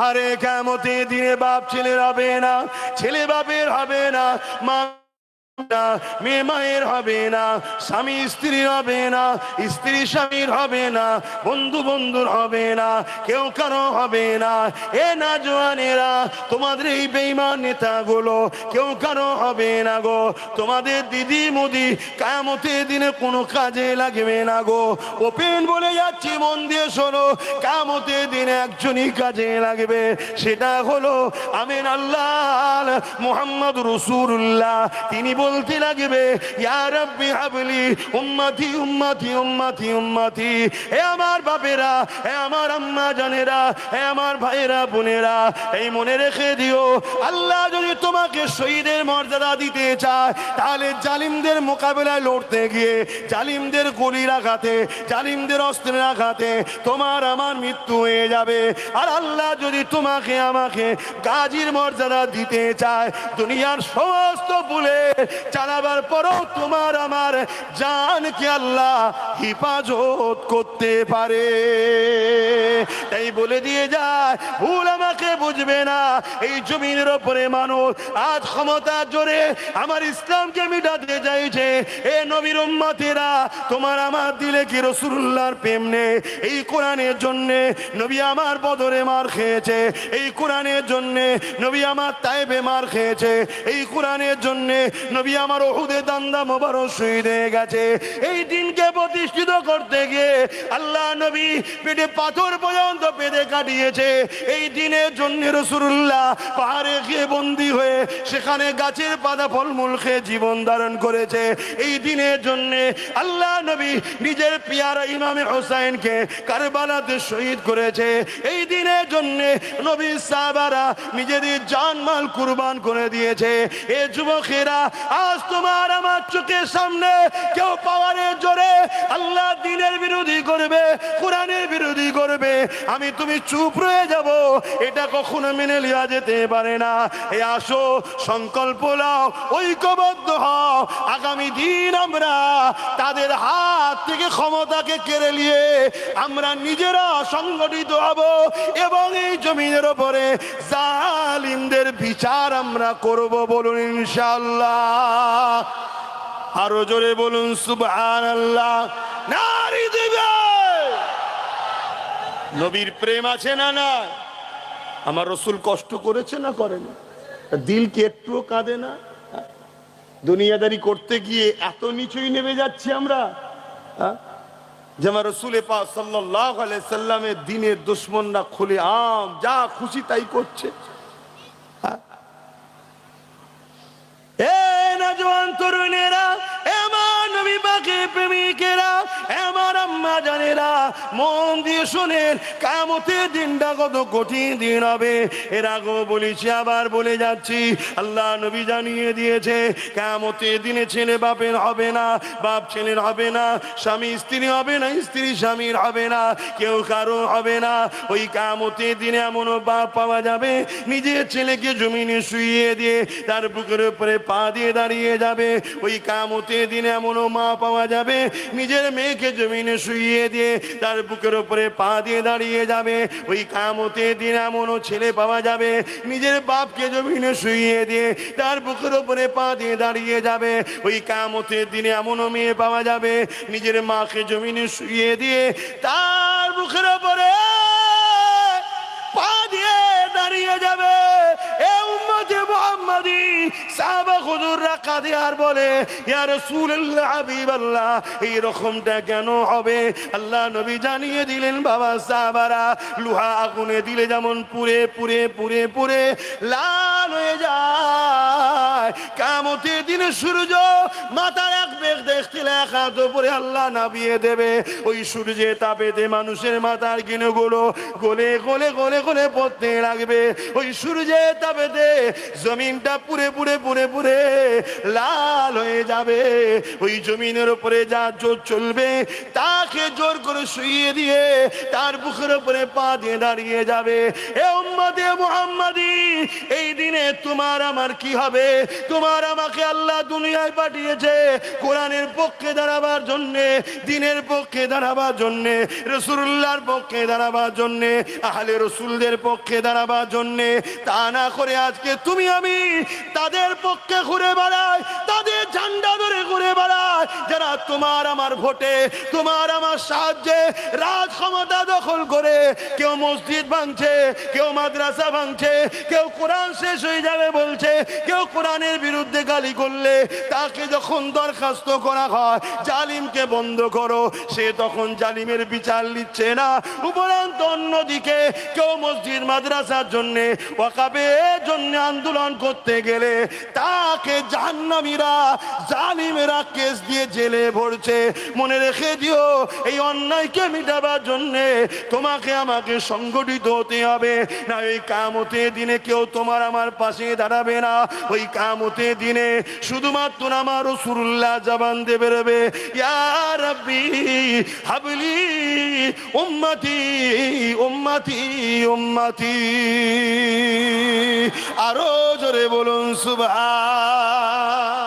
আরে কেমতে দিনে বাপ ছেলের হবে না ছেলে বাপের হবে না মা না, মেয়ে মায়ের হবে না স্বামী স্ত্রীর হবে না স্ত্রী স্বামীর হবে না বন্ধু বন্ধুর হবে না কেউ কারও হবে না। এ না জোয়ানেরা তোমাদের এই বেইমান নেতাগুলো কেউ কারও হবে না গো। তোমাদের দিদি মুদি কামতে দিনে কোনো কাজে লাগবে না গো। ওপেন বলে যাচ্ছি মন দিয়ে শোনো কামতে দিনে একজনই কাজে লাগবে। সেটা হলো আমিন আল্লাহ মোহাম্মদ রসুল্লাহ তিনি বলতে লাগবে, ইয়া রাব্বি হাবলি, উম্মতি উম্মতি উম্মতি উম্মতি হে আমার বাপেরা হে আমার আম্মা জানেরা হে আমার ভাইয়েরা, বোনেরা, এই মনে রেখে দিও, আল্লাহ যদি তোমাকে শহীদের মর্যাদা দিতে চায়, তাহলে জালিমদের মোকাবেলায় লড়তে গিয়ে, জালিমদের গলির আঘাতে, জালিমদের অস্ত্রের আঘাতে তোমার আমার মৃত্যু হয়ে যাবে। আর আল্লাহ যদি তোমাকে, আমাকে গাজীর মর্যাদা দিতে চায়, দুনিয়ার সমস্ত ভুলে চালাবার পরও তোমার আমার জানকে আল্লাহ হিফাজত করতে পারে। তাই বলে দিয়ে যায়, ভুল আমাকে বুঝবে না। এই জমিনের ওপরে মানুষ আজ ক্ষমতা জোরে আমার ইসলামকে মিটাতে চাইছে। এ নবীর উম্মতেরা, তোমার আমার দিলে কি রসুল্লাহর প্রেম নেই? এই কোরআনের জন্যে নবী আমার বদরে মার খেয়েছে। এই কোরআনের জন্যে নবী আমার তাইবে মার খেয়েছে। এই কোরআনের জন্যে নবী আমার ওহুদে দান্দা মোবারক হয়ে গেছে। এই দিনকে প্রতিষ্ঠিত করতে গিয়ে আল্লাহ নবী পেটে পাথর পর্যন্ত পেটে কাটিয়েছে। এই দিনের জন্য রসুল্লাহ পাহাড়ে গিয়ে বন্দি হয়ে সেখানে গাছের পাতা ফলমূল খেয়ে জীবন ধারণ করেছে। এই দিনের জন্য আল্লাহ নবী নিজের পিয়ারা ইমামে হোসাইনকে কারবালাতে শহীদ করেছে। এই দিনের জন্য নবী সাহাবারা নিজেদের জানমাল কুরবান করে দিয়েছে। এ যুবকেরা, আজ তোমার আমার চোখের সামনে কেউ পাওয়ারের জোরে আল্লাহ দিনের বিরোধী করবে, কোরআনের বিরোধী করবে। আমি তুমি চুপ রয়ে যাব, এটা কখনো মেনে নেওয়া যেতে পারে না। এ আসো, সংকল্প নাও, ঐক্যবদ্ধ হও। আগামী দিন আমরা তাদের হাত থেকে ক্ষমতাকে কেড়ে নিয়ে আমরা নিজেরা সংগঠিত হব এবং এই জমিনের ওপরে জালিমদের বিচার আমরা করব বলুন ইনশাল্লাহ আরও জোরে বলুন সুবহান নারী দিবে। নবীর প্রেম আছে না না? আমার রসুল কষ্ট করেছে না করেন? দিল কি একটুও কাঁদে না? দুনিয়াদারি করতে গিয়ে এত নিচুই নেমে যাচ্ছি আমরা। হ্যাঁ? যেমন রসুলে পা সাল্লামের দিনের দুশ্মনরা খুলে আম, যা খুশি তাই করছে। এ নজওয়ান তরুণেরা মন দিয়ে শোনেন, কামতের দিনটা কত কঠিন দিন হবে। এর আগেও বলেছি, আবার বলে যাচ্ছি, আল্লাহ নবী জানিয়ে দিয়েছে, কামতের দিনে ছেলে বাপের হবে না, বাপ ছেলের হবে না, স্বামী স্ত্রী হবে না, স্ত্রী স্বামীর হবে না, কেউ কারও হবে না। ওই কামতের দিনে এমনও বাপ পাওয়া যাবে, নিজের ছেলেকে জমিনে শুইয়ে দিয়ে তার বুকের উপরে পা দিয়ে দাঁড়িয়ে যাবে। ওই কামতে দিনে এমনও মা পাওয়া যাবে, নিজের মেয়েকে জমিনে শুইয়ে দিয়ে তার বুকের ওপরে পা দিয়ে দাঁড়িয়ে যাবে। ওই কামতে দিন এমনও ছেলে পাওয়া যাবে। নিজের বাপকে জমিনে শুইয়ে দিয়ে তার বুকের ওপরে পা দিয়ে দাঁড়িয়ে যাবে। ওই কামতের দিনে এমনও মেয়ে পাওয়া যাবে। নিজের মাকে জমিনে শুইয়ে দিয়ে তার বুকের উপরে মুহাম্মাদি সাহাবা হুজুররা কাঁদে আর বলে, ইয়া রাসূলুল্লাহ, হাবিবাল্লাহ এই রকমটা কেন হবে? আল্লাহ নবী জানিয়ে দিলেন, বাবা সাহাবারা, লোহা আগুনে দিলে যেমন পুরে পুরে পুরে পুরে লাল হয়ে যায়। কামতের দিনে সূর্য মাথার এক বেগ দেখতে হাত উপরে আল্লাহ নাবিয়ে দেবে। ওই সূর্যের তাপেতে মানুষের মাথার গিনুগুলো গলে গলে গলে গলে পড়তে লাগবে, ওই সূর্যের তাপেতে জমিনটা পুরে পুরে পুরে পুরে লাল হয়ে যাবে, ওই জমিনের উপরে যা চলবে তাকে জোর করে শুইয়ে দিয়ে তার বুকের উপরে পা দিয়ে দাঁড়িয়ে যাবে। এ উম্মদে মুহাম্মাদি, এই দিনে তোমার আমার কি হবে? তোমার আমাকে আল্লাহ দুনিয়ায় পাঠিয়েছে কোরআনের পক্ষে দাঁড়াবার জন্যে, দিনের পক্ষে দাঁড়াবার জন্যে রসুল্লাহর পক্ষে দাঁড়াবার জন্যে, আহলে রসুলদের পক্ষে দাঁড়াবার জন্যে। তা না করে আজকে তুমি আমি তাদের পক্ষে ঘুরে বেড়াই, তাদের ঝান্ডা ধরে ঘুরে বেড়াই, যারা তোমার আমার ভোটে, তোমার আমার সাহায্যে রাজ ক্ষমতা দখল করে, কেউ মসজিদ ভাঙছে, কেউ মাদ্রাসা ভাঙছে, কেউ কোরআন শেষ হয়ে যাবে বলছে, কেউ কোরআনের বিরুদ্ধে গালি করলে, তাকে যখন দরখাস্ত করা হয়, জালিমকে বন্ধ করো, সে তখন জালিমের বিচার নিচ্ছে না। উপরান্ত অন্যদিকে, কেউ মসজিদ মাদ্রাসার জন্য, ওয়াকাবের জন্য আন্দোলন করতে গেলে, তাকে জাহান্নামীরা, জালিমেরা কেস দিয়ে জেলে ভরছে। মনে রেখে দিও এই অন্যায়কে মিটাবার জন্যে তোমাকে আমাকে সংগঠিত হতে হবে। না ওই কামতে দিনে কেউ তোমার আমার পাশে দাঁড়াবে না। ওই কামতে দিনে শুধুমাত্র আমার রসুল্লাহ জবান দিয়ে বেরোবে। ইয়া রাব্বি হাবলি উম্মতি উম্মতি উম্মতি। আরও জোরে বলুন সুবহান।